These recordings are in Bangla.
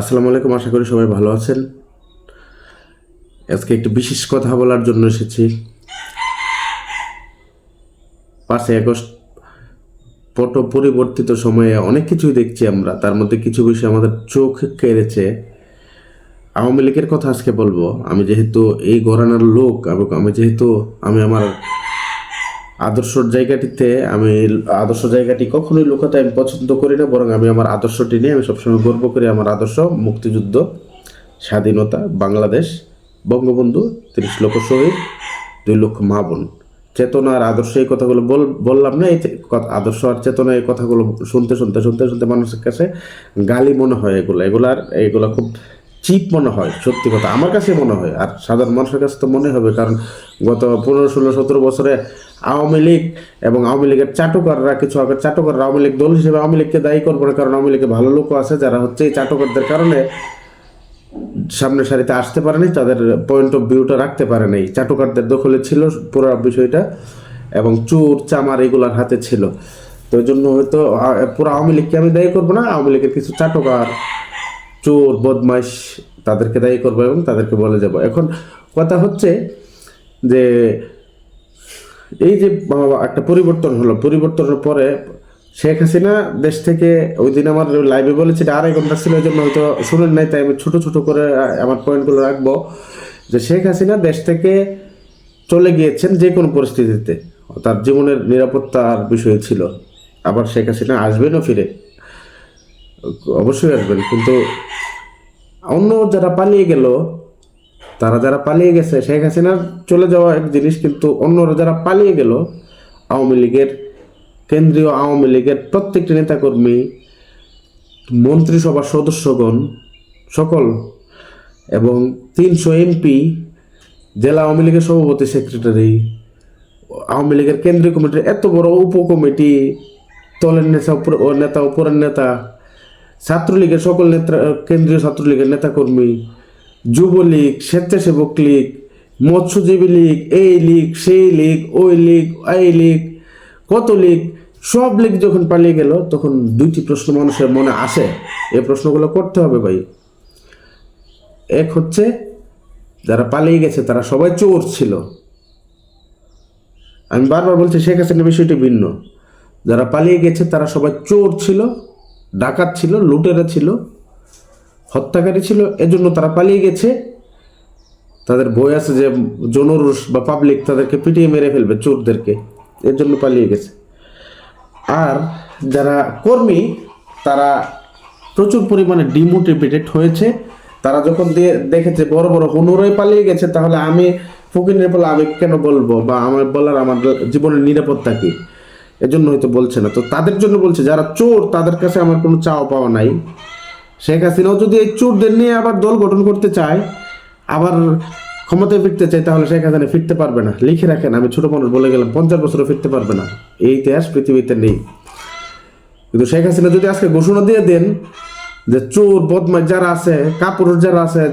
আসসালামু আলাইকুম, আশা করি সবাই ভালো আছেন। আজকে একটি বিশেষ কথা বলার জন্য এসেছি। পাঁচই আগস্ট পট পরিবর্তিত সময়ে অনেক কিছুই দেখছি আমরা। তার মধ্যে কিছু বিষয় আমাদের চোখ কেড়েছে। আওয়ামী লীগের কথা আজকে বলব। আমি যেহেতু এই গরানার লোক এবং আমি যেহেতু আমি আমার আদর্শর জায়গাটিতে আমি আদর্শ জায়গাটি কখনোই লুকাতে আমি পছন্দ করি না, বরং আমি আমার আদর্শটি নিয়ে আমি সবসময় গর্ব করি আমার আদর্শ, মুক্তিযুদ্ধ, স্বাধীনতা, বাংলাদেশ, বঙ্গবন্ধু, তিরিশ লক্ষ শহীদ, দুই লক্ষ মা বোন। চেতনা আর আদর্শ এই কথাগুলো বল, বললাম না, এই আদর্শ আর চেতনা এই কথাগুলো শুনতে শুনতে শুনতে শুনতে মানুষের কাছে গালি মনে হয় এগুলো। এগুলার এগুলো খুব চিপ মনে হয়, সত্যি কথা। আমার কাছে মনে হয়, আর সাধারণ মানুষের কাছে তো মনে হবে, কারণ গত পনেরো, ষোলো, সতেরো বছরে আওয়ামী লীগ এবং আওয়ামী লীগের চাটুকাররা, কিছু আগে চাটুকাররা আওয়ামী লীগ দল হিসেবে আওয়ামী লীগকে দায়ী করব না, কারণ আওয়ামী লীগে ভালো লোকও আছে, যারা হচ্ছে এই চাটুকারদের কারণে সামনের সারিতে আসতে পারেনি তাদের পয়েন্ট অফ ভিউটা রাখতে পারে নাই। চাটুকারদের দখলে ছিল পুরো বিষয়টা এবং চুর, চামার এগুলার হাতে ছিল। তো ওই জন্য হয়তো পুরো আওয়ামী লীগকে আমি দায়ী করব না, আওয়ামী লীগের কিছু চাটুকার, চোর, বদমাইশ তাদেরকে দায়ী করব এবং তাদেরকে বলে যাব। এখন কথা হচ্ছে যে এই যে একটা পরিবর্তন হলো। পরিবর্তনের পরে শেখ হাসিনা দেশ থেকে ওই দিন আমার লাইভে বলেছি আড়াই ঘণ্টা ছিল ওই জন্য হয়তো শুনেন নাই, তাই আমি ছোট ছোট করে আমার পয়েন্টগুলো রাখব। যে শেখ হাসিনা দেশ থেকে চলে গিয়েছেন যে কোনো পরিস্থিতিতে। তার জীবনের নিরাপত্তার বিষয় ছিল। আবার শেখ হাসিনা আসবেনও ফিরে। অবশ্যই আসবেন, কিন্তু অন্য যারা পালিয়ে গেল তারা যারা পালিয়ে গেছে, শেখ হাসিনার চলে যাওয়া এক জিনিস, কিন্তু অন্যরা যারা পালিয়ে গেল, আওয়ামী লীগের কেন্দ্রীয় আওয়ামী লীগের প্রত্যেকটি নেতাকর্মী, মন্ত্রিসভার সদস্যগণ সকল, এবং তিনশো এমপি, জেলা আওয়ামী লীগের সভাপতি, সেক্রেটারি, আওয়ামী লীগের কেন্দ্রীয় কমিটির এত বড় উপকমিটি তলের নেতা নেতা উপরের নেতা, ছাত্রলীগের সকল নেতা, কেন্দ্রীয় ছাত্রলীগের নেতাকর্মী যুবলীগ, স্বেচ্ছাসেবক লীগ, মৎস্যজীবী লীগ, এই লীগ, সেই লীগ, ওই লীগ, এই লীগ, কত লীগ, সব লীগ যখন পালিয়ে গেল, তখন দুইটি প্রশ্ন মানুষের মনে আসে। এই প্রশ্নগুলো করতে হবে ভাই। এক হচ্ছে, যারা পালিয়ে গেছে, তারা সবাই চোর ছিল। আমি বারবার বলছি, শেখ হাসিনার বিষয়টি ভিন্ন। যারা পালিয়ে গেছে, তারা সবাই চোর ছিল, ডাকাত ছিল, লুটেরা ছিল। হত্যাকারী ছিল, এজন্য তারা পালিয়ে গেছে। তাদের বই আছে যে জনরুষ বা পাবলিক তাদেরকে পিটিয়ে মেরে ফেলবে চোরদেরকে, এর জন্য পালিয়ে গেছে। আর যারা কর্মী, তারা প্রচুর পরিমাণে ডিমোটিভেটেড হয়েছে। তারা যখন দিয়ে দেখেছে বড় বড় হুনুরাই পালিয়ে গেছে, তাহলে আমি ফকিনের বলে আমি কেন বলব? বা আমার বলার আমার জীবনের নিরাপত্তা কি? এজন্য হয়তো বলছে না। তো তাদের জন্য বলছে, যারা চোর, তাদের কাছে আমার কোনো চাওয়া পাওয়া নাই। শেখ হাসিনাও যদি এই চোরদের নিয়ে আবার দল গঠন করতে চায়, আবার ক্ষমতায় ফিরতে চায়, তাহলে শেখ হাসিনা ফিরতে পারবে না। লিখে রাখেন, আমি ছোট মানুষ বলে গেলাম, পঞ্চাশ বছরও ফিরতে পারবে না। এই ইতিহাস পৃথিবীতে নেই। কিন্তু শেখ হাসিনা যদি আজকে ঘোষণা দিয়ে দেন যে চোর বদমাশ যারা আছে, কাপুরুষ যারা আছে,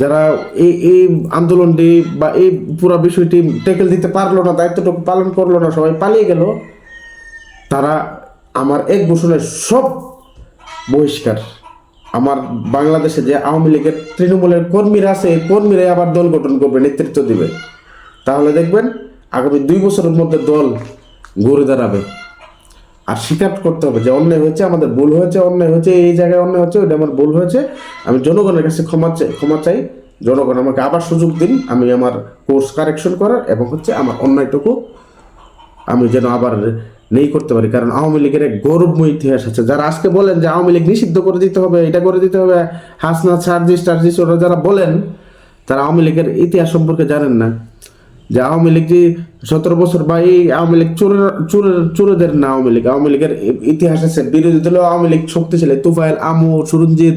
যারা এই এই আন্দোলনটি বা এই পুরো বিষয়টি টেকেল দিতে পারল না, দায়িত্বটুকু পালন করল না, সবাই পালিয়ে গেল, তারা আমার এক ঘোষণায় সব বহিষ্কার। আমার বাংলাদেশে যে আওয়ামী লীগের তৃণমূলের কর্মীরা আছে, এই কর্মীরাই আবার দল গঠন করবে, নেতৃত্ব দিবে। তাহলে দেখবেন, আগামী দুই বছরের মধ্যে দল গড়ে দাঁড়াবে। আর স্বীকার করতে হবে যে অন্যায় হয়েছে, আমাদের ভুল হয়েছে, অন্যায় হয়েছে, এই জায়গায় অন্যায় হচ্ছে ওইটা আমার ভুল হয়েছে। আমি জনগণের কাছে ক্ষমা চাই ক্ষমা চাই। জনগণ আমাকে আবার সুযোগ দিন, আমি আমার কোর্স কারেকশন করার এবং হচ্ছে আমার অন্যায়টুকু আমি যেন আবার নেই করতে পারি। কারণ আওয়ামী লীগের এক গৌরবময় ইতিহাস আছে। যারা আজকে বলেন যে আওয়ামী লীগ নিষিদ্ধ করে দিতে হবে, এটা করে দিতে হবে হাসনা সার্জিস, টার্জিস, ওরা যারা বলেন, তারা আওয়ামী লীগের ইতিহাস সম্পর্কে জানেন না। যে আওয়ামী লীগ যে সতেরো বছর বা এই আওয়ামী লীগ চোরের চোরের চোরেদের না আওয়ামী লীগ। আওয়ামী লীগের ইতিহাস আছে। বিরোধী দলীয় আওয়ামী লীগ শক্তিশালী। তুফাইল আমু সুরঞ্জিত,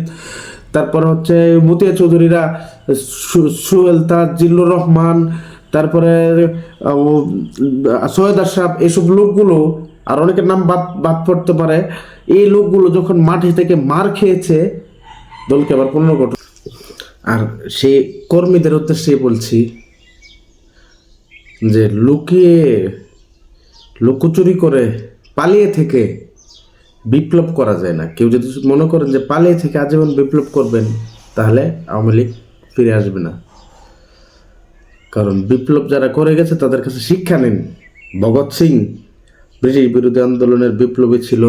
তারপর হচ্ছে মতিয়া চৌধুরীরা সু- সুহেল তাজ, জিল্লুর রহমান তারপরে সৈয়দ আশরাফ, এসব লোকগুলো, আর অনেকের নাম বাদ বাদ পড়তে পারে, এই লোকগুলো যখন মাঠে থেকে মার খেয়েছে, দলকে আবার পুনর্গঠন আর সেই কর্মীদের উদ্দেশ্যে বলছি যে লুকিয়ে, লুকোচুরি করে পালিয়ে থেকে বিপ্লব করা যায় না। কেউ যদি মনে করেন যে পালিয়ে থেকে আজীবন বিপ্লব করবেন, তাহলে আওয়ামী লীগ ফিরে আসবে না। কারণ বিপ্লব যারা করে গেছে, তাদের কাছে শিক্ষা নিন ভগৎ সিং, ব্রিটিশ বিরোধী আন্দোলনের বিপ্লবী ছিল।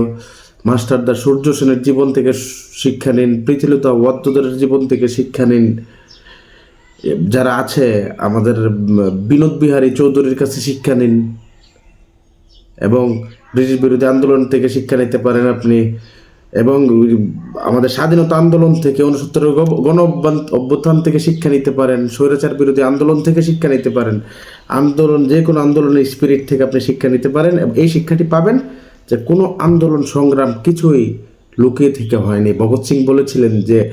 মাস্টারদা সূর্য সেনের জীবন থেকে শিক্ষা নিন পৃথিলতা ওয়াদ্দদের জীবন থেকে শিক্ষা নিন। যারা আছে, আমাদের বিনোদ বিহারী চৌধুরীর কাছে শিক্ষা নিন। এবং ব্রিটিশ বিরোধী আন্দোলন থেকে শিক্ষা নিতে পারেন আপনি। এবং আমাদের স্বাধীনতা আন্দোলন থেকে উনসত্তরের গণ- গণ অভ্যুত্থান থেকে শিক্ষা নিতে পারেন, স্বৈরাচার বিরোধী আন্দোলন থেকে শিক্ষা নিতে পারেন, আন্দোলন, যে কোনো আন্দোলনের স্পিরিট থেকে আপনি শিক্ষা নিতে পারেন এবং এই শিক্ষাটি পাবেন যে কোনো আন্দোলন সংগ্রাম কিছুই লুকিয়ে থেকে হয়নি। ভগৎ সিং বলেছিলেন যে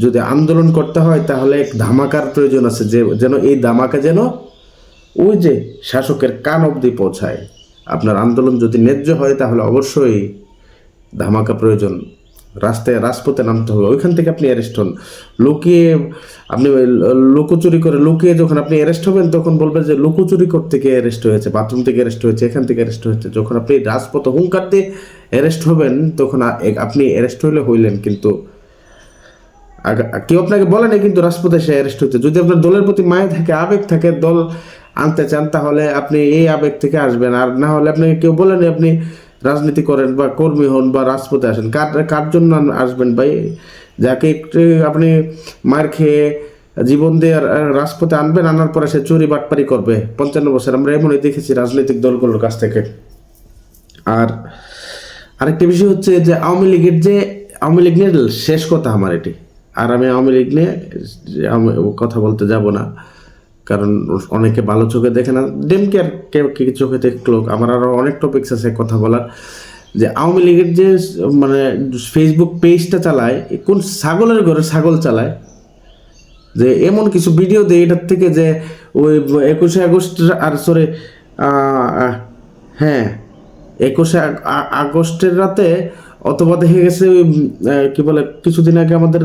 যদি আন্দোলন করতে হয় তাহলে এক ধামাকার প্রয়োজন আছে যে, যেন এই ধামাকা যেন ওই যে শাসকের কান অবধি পৌঁছায়। আপনার আন্দোলন যদি ন্যায্য হয় তাহলে অবশ্যই ধামাকা প্রয়োজন। রাস্তায় রাজপথে নামতে হবে। ওইখান থেকে আপনি অ্যারেস্ট হন। লুকিয়ে আপনি লুকোচুরি করে লুকিয়ে যখন আপনি অ্যারেস্ট হবেন, তখন বলবেন যে লুকোচুরি করতে গিয়ে অ্যারেস্ট হয়েছে বাথরুম থেকে অ্যারেস্ট হয়েছে, এখান থেকে অ্যারেস্ট হয়েছে। যখন আপনি রাজপথে হুঙ্কার দিয়ে অ্যারেস্ট হবেন, তখন আপনি অ্যারেস্ট হইলে হইলেন কিন্তু কেউ আপনাকে বলে না কিন্তু রাজপথে সে অ্যারেস্ট হতে যদি আপনার দলের প্রতি মায়া থাকে, আবেগ থাকে, দল আনতে চান, তাহলে আপনি এই আবেগ থেকে আসবেন। আর না হলে আপনাকে কেউ বলেনি আপনি রাজনীতি করেন বা কর্মী হন বা রাজপথে আসেন, কার কার জন্য আসবেন ভাই? যাকে একটু আপনি মার খেয়ে জীবন দিয়ে রাজপথে আনবেন, আনার পরে সে চুরি বাটপারি করবে। পঞ্চান্ন বছর, আমরা এমনই দেখেছি রাজনৈতিক দলগুলোর কাছ থেকে। আর আরেকটি বিষয় হচ্ছে যে আওয়ামী লীগের যে, আওয়ামী লীগ নিয়ে শেষ কথা আমার এটি। আর আমি আওয়ামী লীগ নিয়ে কথা বলতে যাব না। কারণ অনেকে ভালো চোখে দেখে না। ডেমকে আর কেউ চোখে দেখল আমার আরও অনেক টপিকস আছে কথা বলার। যে আওয়ামী লীগের যে মানে ফেসবুক পেজটা চালায়, কোন ছাগলের ঘরে ছাগল চালায়, যে এমন কিছু ভিডিও দেয় এটার থেকে যে ওই একুশে আগস্ট আর সরি হ্যাঁ একুশে আগস্টের রাতে অথবা দেখে গেছে ওই কি বলে, কিছুদিন আগে আমাদের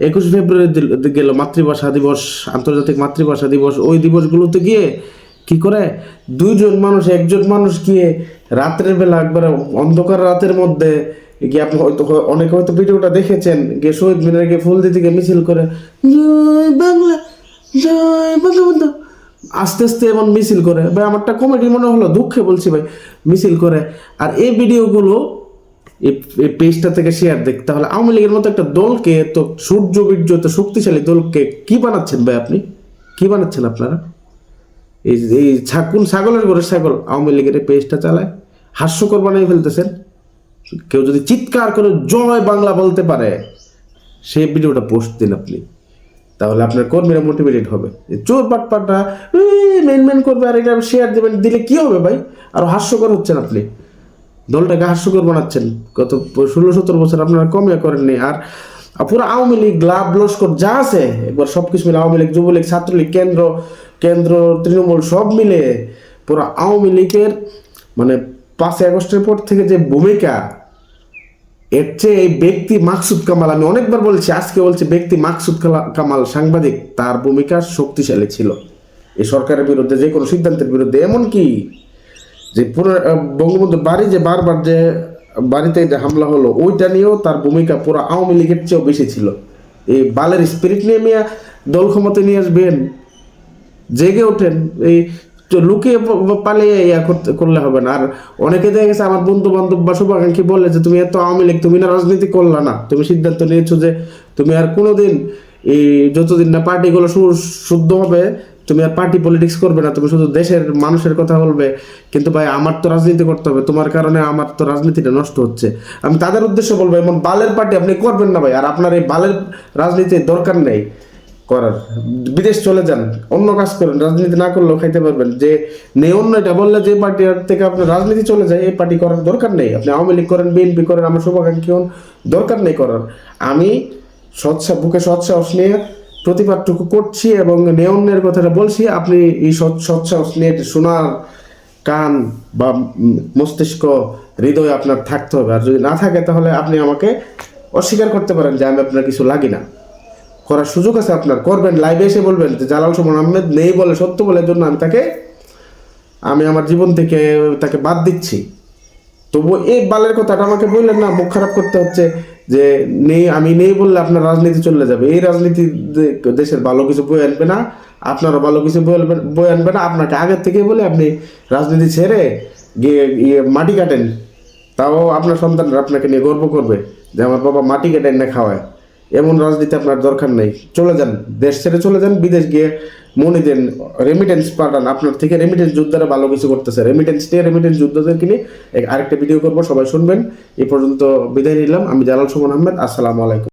একুশে ফেব্রুয়ারি গেল মাতৃভাষা দিবস, আন্তর্জাতিক মাতৃভাষা দিবস। ওই দিবসগুলোতে গিয়ে কি করে? দুইজন মানুষ, একজন মানুষ গিয়ে রাত্রের বেলা একবারে অন্ধকার রাতের মধ্যে গিয়ে আপনি হয়তো হয়- অনেকে হয়তো ভিডিওটা দেখেছেন, গিয়ে শহীদ মিনারে গিয়ে ফুল দিতে গিয়ে মিছিল করে, জয় বাংলা, জয় বঙ্গবন্ধু। আস্তে আস্তে এমন মিছিল করে। ভাই, আমারটা কমেডি মনে হলো, দুঃখে বলছি ভাই, মিছিল করে। আর এই ভিডিওগুলো এই পেজটা থেকে শেয়ার দেখ, তাহলে আওয়ামী লীগের মতো একটা দলকে, তো সূর্য, বীর্য, তো শক্তিশালী দলকে কি বানাচ্ছেন ভাই আপনি? কি বানাচ্ছেন আপনারা? এই এই ছা- কোন ছাগলের ঘরে ছাগল, আওয়ামী লীগের এই পেজটা চালায়। হাস্যকর বানিয়ে ফেলতেছেন। কেউ যদি চিৎকার করে জয় বাংলা বলতে পারে, সেই ভিডিওটা পোস্ট দিন আপনি। তাহলে আপনার কর্মীরা মোটিভেটেড হবে। চোর পাটপাটটা মেন মেন করবে, আর এটা শেয়ার দেবেন, দিলে কি হবে ভাই? আরও হাস্যকর হচ্ছেন আপনি। দলটাকে হাস্যকর বানাচ্ছেন। গত ষোলো সতেরো বছর আপনারা কমে করেননি। আর পুরো আওয়ামী লীগ গ্লাব লস্কর যা আছে, একবার সব কিছু মিলে আওয়ামী লীগ, যুবলীগ, ছাত্রলীগ, কেন্দ্র কেন্দ্র, তৃণমূল সব মিলে পুরো আওয়ামী লীগের মানে পাঁচই আগস্টের পর থেকে যে ভূমিকা, এর চেয়ে এই ব্যক্তি মাকসুদ কামাল, আমি অনেকবার বলছি, আজকে বলছি ব্যক্তি মাকসুদ কামাল সাংবাদিক, তার ভূমিকা শক্তিশালী ছিল। এই সরকারের বিরুদ্ধে, যে কোনো সিদ্ধান্তের বিরুদ্ধে, এমনকি যে পুরো বঙ্গবন্ধুর বাড়ি যে বারবার যে বাড়িতে যে হামলা হলো, ওইটা নিয়েও তার ভূমিকা পুরো আওয়ামী লীগের চেয়েও বেশি ছিল। এই বালের স্পিরিট নিয়ে মিয়া দল ক্ষমতা নিয়ে আসবেন, জেগে ওঠেন, এই লুকিয়ে পালিয়ে ইয়া করতে, করলে হবে না। আর অনেকে দেখা গেছে আমার বন্ধু বান্ধব বা শুভাকাঙ্ক্ষী বলে যে, তুমি এত আওয়ামী লীগ, তুমি না রাজনীতি করলা না। তুমি সিদ্ধান্ত নিয়েছো যে, তুমি আর কোনোদিন এই যতদিন না পার্টিগুলো শুদ্ধ হবে তুমি আর পার্টি পলিটিক্স করবে না, তুমি শুধু দেশের মানুষের কথা বলবে। কিন্তু ভাই, আমার তো রাজনীতি করতে হবে, তোমার কারণে আমার তো রাজনীতিটা নষ্ট হচ্ছে। আমি তাদের উদ্দেশ্য বলব, এমন বালের পার্টি আপনি করবেন না ভাই, আর আপনার এই বালের রাজনীতির দরকার নেই করার। বিদেশ চলে যান, অন্য কাজ করেন, রাজনীতি না করলেও খাইতে পারবেন। যে নেই অন্য, এটা বললে যে পার্টি থেকে আপনার রাজনীতি চলে যায়, এই পার্টি করার দরকার নেই। আপনি আওয়ামী লীগ করেন বিএনপি করেন, আমার শুভাকাঙ্ক্ষী হন, দরকার নেই করার। আমি সৎসা, বুকে সৎসাহস নিয়ে প্রতিবাদটুকু করছি এবং নেয়নের কথাটা বলছি। আপনি এই সৎ সৎসাহস নিয়ে শোনার কান বা মস্তিষ্ক, হৃদয় আপনার থাকতে হবে। আর যদি না থাকে, তাহলে আপনি আমাকে অস্বীকার করতে পারেন যে আমি আপনার কিছু লাগি না। করার সুযোগ আছে আপনার। করবেন লাইভে এসে বলবেন যে জালাল সুমন আহমেদ নেই বলে, সত্য বলে জন্য আমি তাকে, আমি আমার জীবন থেকে তাকে বাদ দিচ্ছি। তবু এই বালের কথাটা আমাকে বললেন না, মুখ খারাপ করতে হচ্ছে। যে নেই, আমি নেই বললে আপনার রাজনীতি চলে যাবে। এই রাজনীতি দেশের ভালো কিছু বই আনবে না আপনারা ভালো কিছু বই আনবে না আপনাকে আগের থেকে বলে আপনি রাজনীতি ছেড়ে গিয়ে ইয়ে মাটি কাটেন। তাও আপনার সন্তানরা আপনাকে নিয়ে গর্ব করবে যে আমার বাবা মাটি কাটেন না খাওয়ায়। এমন রাজনীতি আপনার দরকার নেই। চলে যান, দেশ ছেড়ে চলে যান, বিদেশ গিয়ে মনে দেন রেমিটেন্স পাঠান। আপনার থেকে রেমিটেন্স যোদ্ধারা ভালো কিছু করতেছে। রেমিটেন্স নিয়ে রেমিটেন্স যোদ্ধাদেরকে নিয়ে আরেকটা ভিডিও করব, সবাই শুনবেন। এই পর্যন্ত বিদায় নিলাম। আমি জালাল সুমন আহমেদ, আসসালামু আলাইকুম।